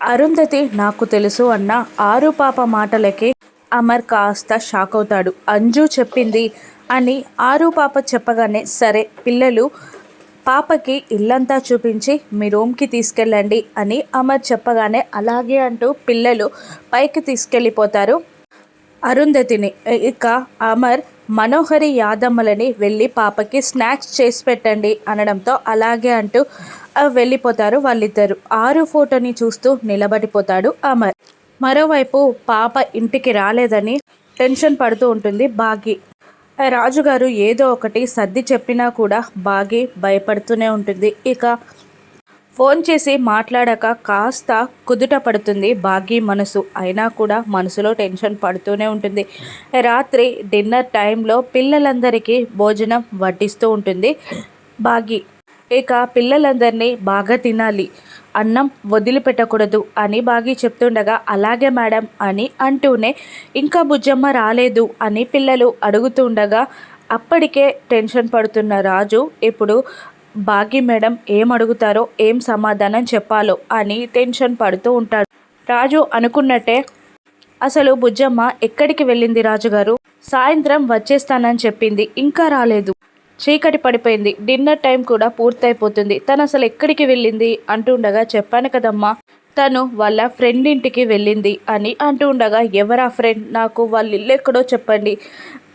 అరుంధతి నాకు తెలుసు అన్న ఆరు పాప మాటలకి అమర్ కాస్త షాక్ అవుతాడు. అంజు చెప్పింది అని ఆరు పాప చెప్పగానే సరే పిల్లలు పాపకి ఇల్లంతా చూపించి మీ రూమ్కి తీసుకెళ్ళండి అని అమర్ చెప్పగానే అలాగే అంటూ పిల్లలు పైకి తీసుకెళ్ళిపోతారు అరుంధతిని. ఇక అమర్ మనోహరి యాదమ్మలని వెళ్ళి పాపకి స్నాక్స్ చేసి పెట్టండి అనడంతో అలాగే అంటూ వెళ్ళిపోతారు వాళ్ళిద్దరు. ఆరు ఫోటోని చూస్తూ నిలబడిపోతాడు అమర్. మరోవైపు పాప ఇంటికి రాలేదని టెన్షన్ పడుతూ ఉంటుంది బాగి. రాజుగారు ఏదో ఒకటి సర్ది చెప్పినా కూడా బాగి భయపడుతూనే ఉంటుంది. ఇక ఫోన్ చేసి మాట్లాడాక కాస్త కుదుట పడుతుంది బాగీ మనసు. అయినా కూడా మనసులో టెన్షన్ పడుతూనే ఉంటుంది. రాత్రి డిన్నర్ టైంలో పిల్లలందరికీ భోజనం వడ్డిస్తూ ఉంటుంది బాగి. ఇక పిల్లలందరినీ బాగా తినాలి. అన్నం వదిలిపెట్టకూడదు అని బాగి చెప్తుండగా అలాగే మేడం అని అంటూనే ఇంకా బుజ్జమ్మ రాలేదు అని పిల్లలు అడుగుతుండగా అప్పటికే టెన్షన్ పడుతున్న రాజు ఇప్పుడు బాగి మేడం ఏం అడుగుతారో ఏం సమాధానం చెప్పాలో అని టెన్షన్ పడుతూ ఉంటాడు. రాజు అనుకున్నట్టే అసలు బుజ్జమ్మ ఎక్కడికి వెళ్ళింది రాజుగారు? సాయంత్రం వచ్చేస్తానని చెప్పింది ఇంకా రాలేదు. చీకటి పడిపోయింది. డిన్నర్ టైం కూడా పూర్తయిపోతుంది. తను అసలు ఎక్కడికి వెళ్ళింది అంటుండగా చెప్పాను కదమ్మా తను వాళ్ళ ఫ్రెండ్ ఇంటికి వెళ్ళింది అని అంటూ ఉండగా ఎవరా ఫ్రెండ్? నాకు వాళ్ళ ఇల్లు ఎక్కడో చెప్పండి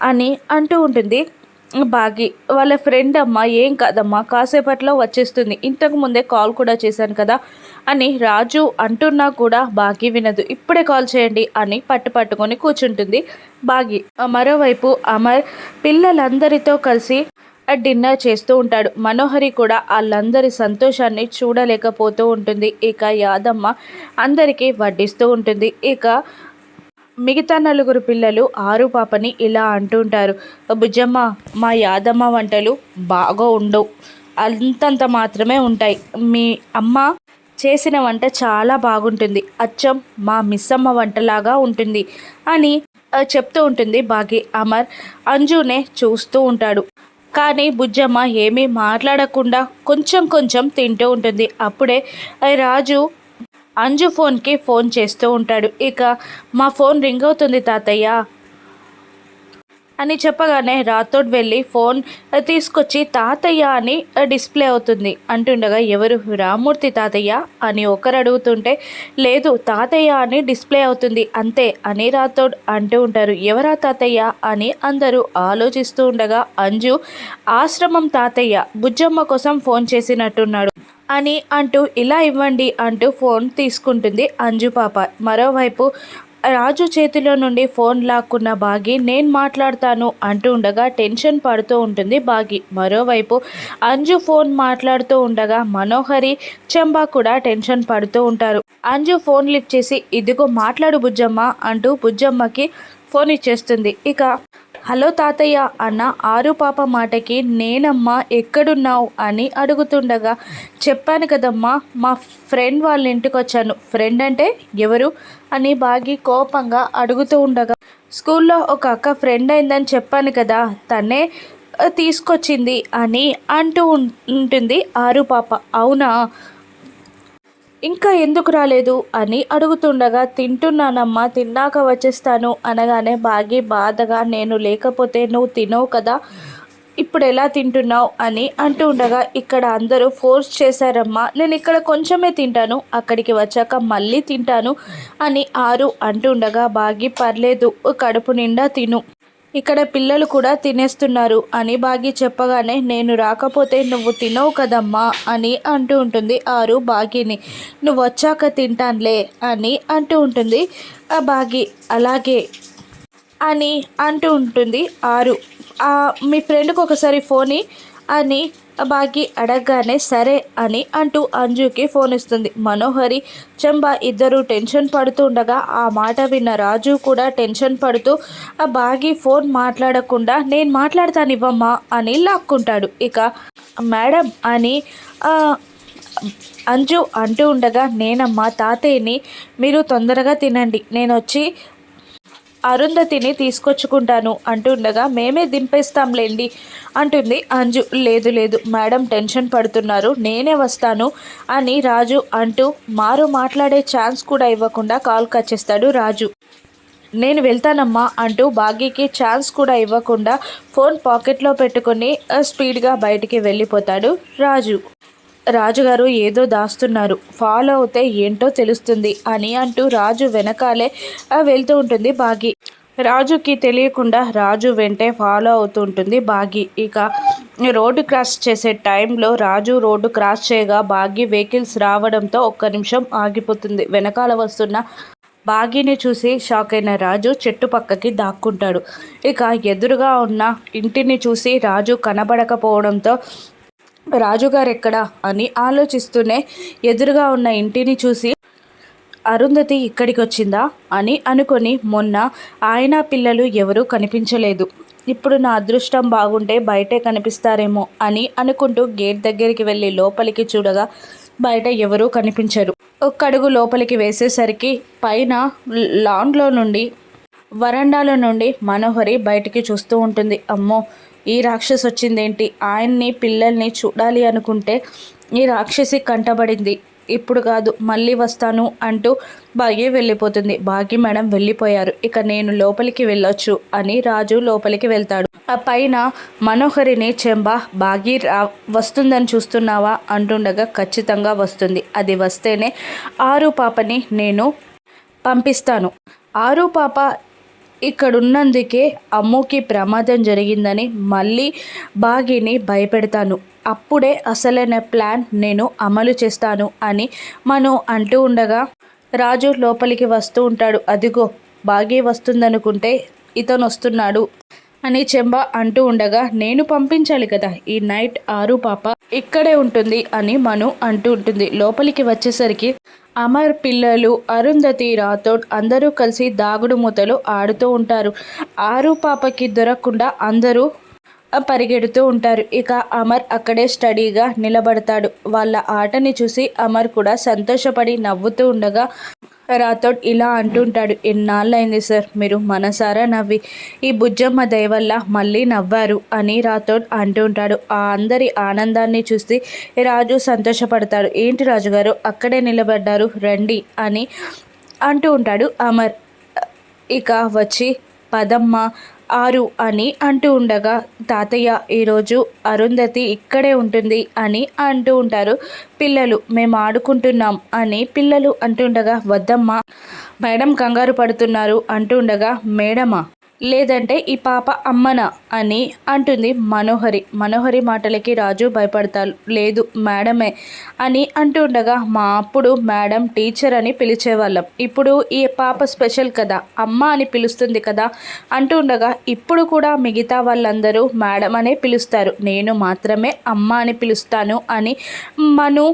అని అంటూ ఉంటుంది. బాగి వాళ్ళ ఫ్రెండ్ అమ్మ ఏం కాదమ్మా కాసేపట్లో వచ్చేస్తుంది. ఇంతకు ముందే కాల్ కూడా చేశాను కదా అని రాజు అంటున్నా కూడా బాగి వినదు. ఇప్పుడే కాల్ చేయండి అని పట్టు పట్టుకొని కూర్చుంటుంది బాగి. మరోవైపు అమర్ పిల్లలందరితో కలిసి డిన్నర్ చేస్తూ ఉంటాడు. మనోహరి కూడా వాళ్ళందరి సంతోషాన్ని చూడలేకపోతూ ఉంటుంది. ఇక యాదమ్మ అందరికీ వడ్డిస్తూ ఉంటుంది. ఇక మిగతా నలుగురు పిల్లలు ఆరు పాపని ఇలా అంటుంటారు బుజ్జమ్మ మా యాదమ్మ వంటలు బాగా ఉండవు అంతంత మాత్రమే ఉంటాయి. మీ అమ్మ చేసిన వంట చాలా బాగుంటుంది. అచ్చం మా మిస్సమ్మ వంటలాగా ఉంటుంది అని చెప్తూ ఉంటుంది బాగి అమర్ అంజునే చూస్తూ ఉంటాడు. కానీ బుజ్జమ్మ ఏమీ మాట్లాడకుండా కొంచెం కొంచెం తింటూ ఉంటుంది. అప్పుడే రాజు అంజు ఫోన్కి ఫోన్ చేస్తూ ఉంటాడు. ఇక మా ఫోన్ రింగ్ అవుతుంది తాతయ్య. అని చెప్పగానే రాథోడ్ వెళ్ళి ఫోన్ తీసుకొచ్చి తాతయ్య అని డిస్ప్లే అవుతుంది. అంటుండగా ఎవరు? రామూర్తి తాతయ్య? అని ఒకరు అడుగుతుంటే లేదు తాతయ్య అని డిస్ప్లే అవుతుంది. అంతే అని రాతోడ్ అంటూ ఉంటారు. ఎవరా తాతయ్య? అని అందరూ ఆలోచిస్తూ ఉండగా అంజు ఆశ్రమం తాతయ్య బుజ్జమ్మ కోసం ఫోన్ చేసినట్టున్నాడు అని అంటూ ఇలా ఇవ్వండి అంటూ ఫోన్ తీసుకుంటుంది అంజు పాప. మరోవైపు రాజు చేతిలో నుండి ఫోన్ లాక్కున్న బాగి నేను మాట్లాడతాను అంటూ ఉండగా టెన్షన్ పడుతూ ఉంటుంది బాగి. మరోవైపు అంజు ఫోన్ మాట్లాడుతూ ఉండగా మనోహరి చంబా కూడా టెన్షన్ పడుతూ ఉంటారు. అంజు ఫోన్ లిఫ్ట్ చేసి ఇదిగో మాట్లాడు బుజ్జమ్మ అంటూ బుజ్జమ్మకి ఫోన్ ఇచ్చేస్తుంది. ఇక హలో తాతయ్య అన్న ఆరు పాప మాటకి నేనమ్మా ఎక్కడున్నావు అని అడుగుతుండగా చెప్పాను కదమ్మా మా ఫ్రెండ్ వాళ్ళ ఇంటికి వచ్చాను ఫ్రెండ్ అంటే ఎవరు? అని బాగి కోపంగా అడుగుతూ ఉండగా స్కూల్లో ఒక అక్క ఫ్రెండ్ అయిందని చెప్పాను కదా తనే తీసుకొచ్చింది అని అంటూ ఉంటుంది ఆరు పాప. అవునా? ఇంకా ఎందుకు రాలేదు అని అడుగుతుండగా తింటున్నానమ్మా తిన్నాక వచ్చేస్తాను అనగానే బాగి బాధగా నేను లేకపోతే నువ్వు తినవు కదా ఇప్పుడు ఎలా తింటున్నావు? అని అంటూ ఉండగా ఇక్కడ అందరూ ఫోర్స్ చేశారమ్మా నేను ఇక్కడ కొంచెమే తింటాను అక్కడికి వచ్చాక మళ్ళీ తింటాను అని ఆరు అంటూ ఉండగా బాగి పర్లేదు కడుపు నిండా తిను ఇక్కడ పిల్లలు కూడా తినేస్తున్నారు అని బాగి చెప్పగానే నేను రాకపోతే నువ్వు తినవు కదమ్మా అని అంటూ ఉంటుంది ఆరు బాగిని. నువ్వు వచ్చాక తింటానులే అని అంటూ ఉంటుంది ఆ బాగి. అలాగే అని అంటూ ఉంటుంది ఆరు. మీ ఫ్రెండ్కి ఒకసారి ఫోన్ అని బాగి అడగగానే సరే అని అంటూ అంజుకి ఫోన్ ఇస్తుంది. మనోహరి చంబా ఇద్దరు టెన్షన్ పడుతూ ఉండగా ఆ మాట విన్న రాజు కూడా టెన్షన్ పడుతూ ఆ బాగి ఫోన్ మాట్లాడకుండా నేను మాట్లాడతాను ఇవ్వమ్మా అని లాక్కుంటాడు. ఇక మేడం అని అంజు అంటూ ఉండగా నేనమ్మా తాతయ్యని మీరు తొందరగా తినండి. నేను వచ్చి అరుంధతిని తీసుకొచ్చుకుంటాను అంటుండగా మేమే దింపేస్తాంలేండి అంటుంది అంజు. లేదు లేదు మేడం టెన్షన్ పడుతున్నారు నేనే వస్తాను అని రాజు అంటూ మారు మాట్లాడే ఛాన్స్ కూడా ఇవ్వకుండా కాల్ కచ్చేస్తాడు రాజు. నేను వెళ్తానమ్మా అంటూ బాగీకి ఛాన్స్ కూడా ఇవ్వకుండా ఫోన్ పాకెట్లో పెట్టుకొని స్పీడ్గా బయటికి వెళ్ళిపోతాడు రాజు. రాజుగారు ఏదో దాస్తున్నారు. ఫాలో అవుతే ఏంటో తెలుస్తుంది అని అంటూ రాజు వెనకాలే వెళ్తూ ఉంటుంది బాగి. రాజుకి తెలియకుండా రాజు వెంటే ఫాలో అవుతూ ఉంటుంది బాగి. ఇక రోడ్డు క్రాస్ చేసే టైంలో రాజు రోడ్డు క్రాస్ చేయగా బాగి వెహికల్స్ రావడంతో ఒక్క నిమిషం ఆగిపోతుంది. వెనకాల వస్తున్న బాగిని చూసి షాక్ అయిన రాజు చెట్టు పక్కకి దాక్కుంటాడు. ఇక ఎదురుగా ఉన్న ఇంటిని చూసి రాజు కనబడకపోవడంతో రాజుగారు ఎక్కడా అని ఆలోచిస్తూనే ఎదురుగా ఉన్న ఇంటిని చూసి అరుంధతి ఇక్కడికి వచ్చిందా అని అనుకొని మొన్న ఆయన పిల్లలు ఎవరూ కనిపించలేదు. ఇప్పుడు నా అదృష్టం బాగుంటే బయటే కనిపిస్తారేమో అని అనుకుంటూ గేట్ దగ్గరికి వెళ్ళి లోపలికి చూడగా బయట ఎవరూ కనిపించరు. ఒక్కడుగు లోపలికి వేసేసరికి పైన లాన్లో నుండి వరండాలో నుండి మనోహరి బయటికి చూస్తూ ఉంటుంది. అమ్మో ఈ రాక్షసి వచ్చిందేంటి? ఆయన్ని పిల్లల్ని చూడాలి అనుకుంటే ఈ రాక్షసి కంటబడింది. ఇప్పుడు కాదు మళ్ళీ వస్తాను అంటూ భాగ్య వెళ్ళిపోతుంది. బాగి మేడం వెళ్ళిపోయారు. ఇక నేను లోపలికి వెళ్ళొచ్చు అని రాజు లోపలికి వెళ్తాడు. ఆ పైన మనోహరిని చెంబ బాగి రా వస్తుందని చూస్తున్నావా? అంటుండగా ఖచ్చితంగా వస్తుంది. అది వస్తేనే ఆరు పాపని నేను పంపిస్తాను. ఆరు పాప ఇక్కడున్నందుకే అమ్ముకి ప్రమాదం జరిగిందని మళ్ళీ బాగిని భయపెడతాను. అప్పుడే అసలైన ప్లాన్ నేను అమలు చేస్తాను అని మను అంటూ ఉండగా రాజు లోపలికి వస్తూ ఉంటాడు. అదిగో బాగి వస్తుందనుకుంటే ఇతను వస్తున్నాడు అని చెంబ అంటూ ఉండగా నేను పంపించాలి కదా ఈ నైట్ ఆరు పాప ఇక్కడే ఉంటుంది అని మను అంటూ ఉంటుంది. లోపలికి వచ్చేసరికి అమర్ పిల్లలు అరుంధతి రాథోడ్ అందరూ కలిసి దాగుడు మూతలు ఆడుతూ ఉంటారు. ఆరు పాపకి దొరకకుండా అందరూ పరిగెడుతూ ఉంటారు. ఇక అమర్ అక్కడే స్టడీగా నిలబడతాడు. వాళ్ళ ఆటని చూసి అమర్ కూడా సంతోషపడి నవ్వుతూ ఉండగా రాథోడ్ ఇలా అంటుంటాడు ఎన్నాళ్ళైంది సార్ మీరు మనసారా నవ్వి? ఈ బుజ్జమ్మ దయవల్ల మళ్ళీ నవ్వారు అని రాథోడ్ అంటుంటాడు. ఆ అందరి ఆనందాన్ని చూసి రాజు సంతోషపడతాడు. ఏంటి రాజుగారు అక్కడే నిలబడ్డారు రండి అని అంటూ ఉంటాడు అమర్. ఇక వచ్చి పదమ్మ ఆరు అని అంటూ ఉండగా తాతయ్య ఈరోజు అరుంధతి ఇక్కడే ఉంటుంది అని అంటూ ఉంటారు. పిల్లలు మేము ఆడుకుంటున్నాం అని పిల్లలు అంటుండగా వద్దమ్మా మేడం కంగారు పడుతున్నారు అంటుండగా మేడమా లేదంటే ఈ పాప అమ్మన అని అంటుంది మనోహరి. మనోహరి మాటలకి రాజు భయపడతాడు లేదు మేడమే అని అంటుండగా మా అప్పుడు మేడం టీచర్ అని పిలిచేవాళ్ళం. ఇప్పుడు ఈ పాప స్పెషల్ కదా అమ్మ అని పిలుస్తుంది కదా అంటుండగా ఇప్పుడు కూడా మిగతా వాళ్ళందరూ మేడం అనే పిలుస్తారు. నేను మాత్రమే అమ్మ అని పిలుస్తాను అని మను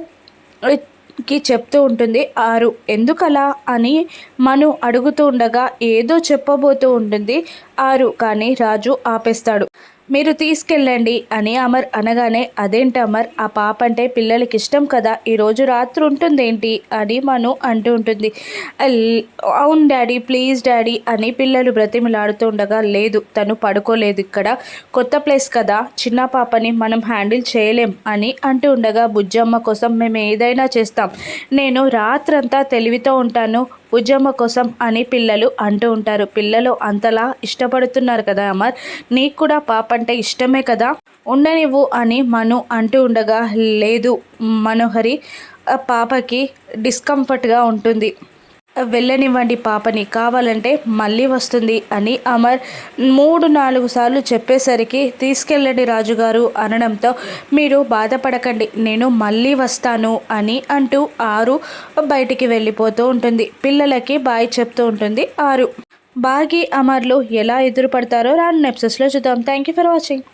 కి చెప్తూ ఉంటుంది ఆరు ఎందుకలా? అని మను అడుగుతూ ఉండగా ఏదో చెప్పబోతూ ఉంటుంది ఆరు కానీ రాజు ఆపేస్తాడు. మీరు తీసుకెళ్ళండి అని అమర్ అనగానే అదేంటి అమర్? ఆ పాప అంటే పిల్లలకి ఇష్టం కదా ఈరోజు రాత్రి ఉంటుందేంటి? అని మను అంటూ ఉంటుంది. అవును డాడీ ప్లీజ్ డాడీ అని పిల్లలు బ్రతిమిలాడుతూ ఉండగా లేదు తను పడుకోలేదు ఇక్కడ. కొత్త ప్లేస్ కదా. చిన్న పాపని మనం హ్యాండిల్ చేయలేం అని అంటూ ఉండగా బుజ్జమ్మ కోసం మేము ఏదైనా చేస్తాం. నేను రాత్రంతా తెలివితో ఉంటాను. ఉద్యమ కోసం అని పిల్లలు అంటూ ఉంటారు. పిల్లలు అంతలా ఇష్టపడుతున్నారు కదా అమర్? నీకు కూడా పాప అంటే ఇష్టమే కదా? ఉండనివ్వు అని మను అంటూ ఉండగా లేదు మనోహరి ఆ పాపకి డిస్కంఫర్ట్గా ఉంటుంది. వెళ్ళనివ్వండి పాపని కావాలంటే మళ్ళీ వస్తుంది అని అమర్ మూడు నాలుగు సార్లు చెప్పేసరికి తీసుకెళ్ళండి రాజుగారు అనడంతో మీరు బాధపడకండి నేను మళ్ళీ వస్తాను అని అంటూ ఆరు బయటికి వెళ్ళిపోతూ ఉంటుంది. పిల్లలకి బాయ్ చెప్తూ ఉంటుంది ఆరు. బాగి అమర్లు ఎలా ఎదురుపడతారో రాను నెప్సెస్లో చూద్దాం. Thank you for watching